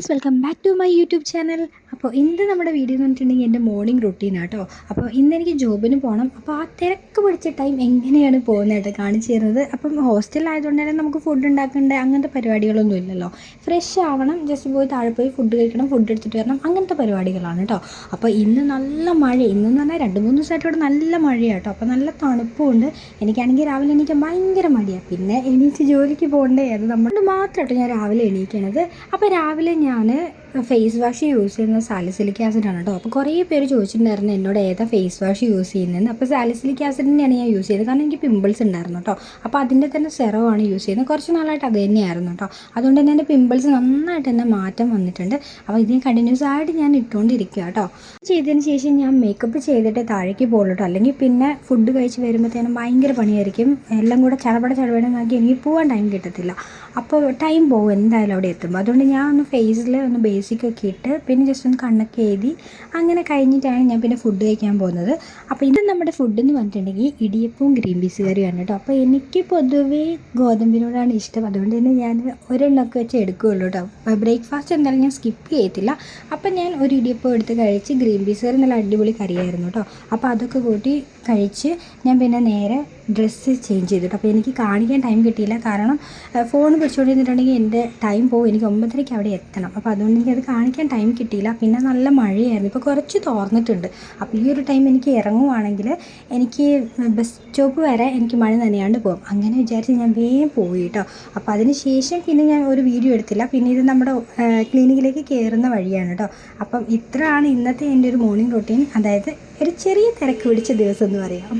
Guys welcome back to my YouTube channel. അപ്പോൾ ഇന്ന് നമ്മുടെ വീഡിയോ എന്ന് പറഞ്ഞിട്ടുണ്ടെങ്കിൽ എന്റെ മോർണിംഗ് റുട്ടീൻ ആട്ടോ അപ്പോൾ ഇന്ന് എനിക്ക് ജോബിന് പോകണം അപ്പോൾ ആ തിരക്ക് പിടിച്ച ടൈം എങ്ങനെയാണ് പോകുന്നതായിട്ട് കാണിച്ചു തരുന്നത്. അപ്പം ഹോസ്റ്റലായതുകൊണ്ട് തന്നെ നമുക്ക് ഫുഡ് ഉണ്ടാക്കേണ്ട? അങ്ങനത്തെ പരിപാടികളൊന്നും ഇല്ലല്ലോ. ഫ്രഷ് ആവണം ജസ്റ്റ് പോയി താഴെ പോയി ഫുഡ് കഴിക്കണം ഫുഡ് എടുത്തിട്ട് വരണം. അങ്ങനത്തെ പരിപാടികളാണ് കേട്ടോ അപ്പോൾ ഇന്ന് നല്ല മഴ ഇന്നെന്ന് പറഞ്ഞാൽ രണ്ട് മൂന്ന് ദിവസമായിട്ട് ഇവിടെ നല്ല മഴയാട്ടോ അപ്പോൾ നല്ല തണുപ്പുമുണ്ട് എനിക്കാണെങ്കിൽ രാവിലെ എനിക്ക് ഭയങ്കര മടിയാണ് പിന്നെ എണീച്ച് ജോലിക്ക് പോകണ്ടേ അത് നമ്മൾ മാത്രമായിട്ട് ഞാൻ രാവിലെ എണീക്കണത്. അപ്പോൾ രാവിലെ ഞാൻ ഞാൻ ഫേസ് വാഷ് യൂസ് ചെയ്യുന്നത് സാലിസിലിക് ആണ് കേട്ടോ അപ്പോൾ കുറേ പേര് ചോദിച്ചിട്ടുണ്ടായിരുന്നു എന്നോട് ഏതാ ഫേസ് വാഷ് യൂസ് ചെയ്യുന്നതെന്ന്. അപ്പോൾ സാലിസിലിക് ആസിഡ് തന്നെയാണ് ഞാൻ യൂസ് ചെയ്തത് കാരണം എനിക്ക് പിമ്പിൾസ് ഉണ്ടായിരുന്നു കേട്ടോ അപ്പോൾ അതിന്റെ തന്നെ സെറോ ആണ് യൂസ് ചെയ്യുന്നത്. കുറച്ച് നാളായിട്ട് അത് തന്നെയായിരുന്നു കേട്ടോ അതുകൊണ്ട് തന്നെ എന്റെ പിമ്പിൾസ് നന്നായിട്ട് തന്നെ മാറ്റം വന്നിട്ടുണ്ട്. അപ്പോൾ ഇതിന് കണ്ടിന്യൂസ് ആയിട്ട് ഞാൻ ഇട്ടുകൊണ്ടിരിക്കുക കേട്ടോ ചെയ്തതിന് ശേഷം ഞാൻ മേക്കപ്പ് ചെയ്തിട്ട് താഴേക്ക് പോകുള്ളൂ അല്ലെങ്കിൽ പിന്നെ ഫുഡ് കഴിച്ച് വരുമ്പോഴത്തേനും ഭയങ്കര പണിയായിരിക്കും. എല്ലാം കൂടെ ചടപട ചടപടങ്ങാക്കി എനിക്ക് പോകാൻ ടൈം കിട്ടത്തില്ല. അപ്പോൾ ടൈം പോകും എന്തായാലും അവിടെ എത്തുമ്പോൾ അതുകൊണ്ട് ഞാൻ ഒന്ന് ഫേസിൽ ഒന്ന് ബേസിക് ഒക്കെ ഇട്ട് പിന്നെ ജസ്റ്റ് ഒന്ന് കണ്ണൊക്കെ എഴുതി അങ്ങനെ കഴിഞ്ഞിട്ടാണ് ഞാൻ പിന്നെ ഫുഡ് കഴിക്കാൻ പോകുന്നത്. അപ്പോൾ ഇത് നമ്മുടെ ഫുഡ് എന്ന് പറഞ്ഞിട്ടുണ്ടെങ്കിൽ ഇടിയപ്പവും ഗ്രീൻ പീസ് കറിയാണ് കേട്ടോ. അപ്പോൾ എനിക്ക് പൊതുവേ ഗോതമ്പിനോടാണ് ഇഷ്ടം. അതുകൊണ്ട് തന്നെ ഞാൻ ഒരെണ്ണമൊക്കെ വെച്ച് എടുക്കുകയുള്ളൂ കേട്ടോ. ബ്രേക്ക്ഫാസ്റ്റ് എന്തായാലും ഞാൻ സ്കിപ്പ് ചെയ്യത്തില്ല. അപ്പം ഞാൻ ഒരു ഇടിയപ്പം എടുത്ത് കഴിച്ച് ഗ്രീൻ പീസ് കറി നല്ല അടിപൊളി കറിയായിരുന്നു കേട്ടോ. അപ്പോൾ അതൊക്കെ കൂട്ടി കഴിച്ച് ഞാൻ പിന്നെ നേരെ ഡ്രസ്സ് ചേഞ്ച് ചെയ്തു കേട്ടോ അപ്പോൾ എനിക്ക് കാണിക്കാൻ ടൈം കിട്ടിയില്ല. കാരണം ഫോൺ പിടിച്ചുകൊണ്ടിരുന്നിട്ടുണ്ടെങ്കിൽ എന്റെ ടൈം പോകും എനിക്ക് ഒമ്പതരയ്ക്ക് അവിടെ എത്തണം. അപ്പോൾ അതുകൊണ്ട് എനിക്ക് അത് കാണിക്കാൻ ടൈം കിട്ടിയില്ല. പിന്നെ നല്ല മഴയായിരുന്നു. ഇപ്പോൾ കുറച്ച് തോർന്നിട്ടുണ്ട്. അപ്പോൾ ഈ ഒരു ടൈം എനിക്ക് ഇറങ്ങുവാണെങ്കിൽ എനിക്ക് ബസ് സ്റ്റോപ്പ് വരെ എനിക്ക് മഴ നനയാണ്ട് പോകും അങ്ങനെ വിചാരിച്ച് ഞാൻ വേഗം പോയി കേട്ടോ അപ്പോൾ അതിന് ശേഷം പിന്നെ ഞാൻ ഒരു വീഡിയോ എടുത്തില്ല. പിന്നെ ഇത് നമ്മുടെ ക്ലിനിക്കിലേക്ക് കയറുന്ന വഴിയാണ് കേട്ടോ അപ്പം ഇത്രയാണ് ഇന്നത്തെ എന്റെ ഒരു മോർണിംഗ് റൊട്ടീൻ അതായത് ഒരു ചെറിയ തിരക്ക് പിടിച്ച ദിവസം എന്ന് പറയാം.